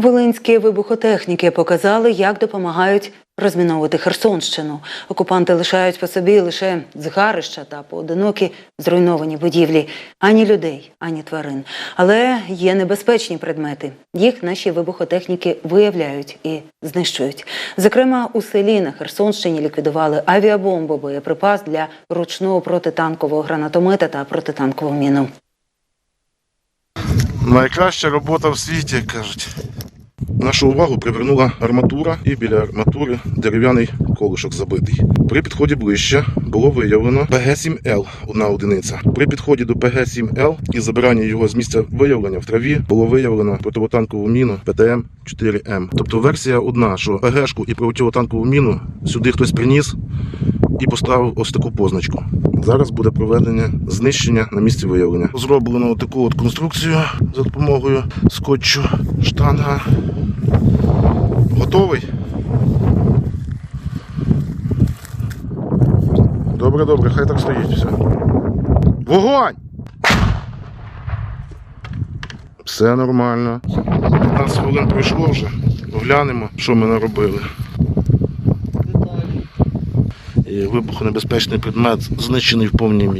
Волинські вибухотехніки показали, як допомагають розміновувати Херсонщину. Окупанти лишають по собі лише згарища та поодинокі зруйновані будівлі. Ані людей, ані тварин. Але є небезпечні предмети. Їх наші вибухотехніки виявляють і знищують. Зокрема, у селі на Херсонщині ліквідували авіабомбу, боєприпас для ручного протитанкового гранатомета та протитанкову міну. Найкраща робота в світі, як кажуть. Нашу увагу привернула арматура і біля арматури дерев'яний колишок забитий. При підході ближче було виявлено ПГ-7Л, одна одиниця. При підході до ПГ-7Л і забиранні його з місця виявлення в траві було виявлено противотанкову міну ПТМ-4М. Тобто версія одна, що ПГшку і противотанкову міну сюди хтось приніс і поставив ось таку позначку. Зараз буде проведення знищення на місці виявлення. Зроблено таку от конструкцію за допомогою скотчу штанга. Готовий? Добре, добре, хай так стоїть все. Вогонь! Все нормально. 15 хвилин пройшло вже. Глянемо, що ми наробили. Вибухонебезпечний предмет знищений в повній мірі.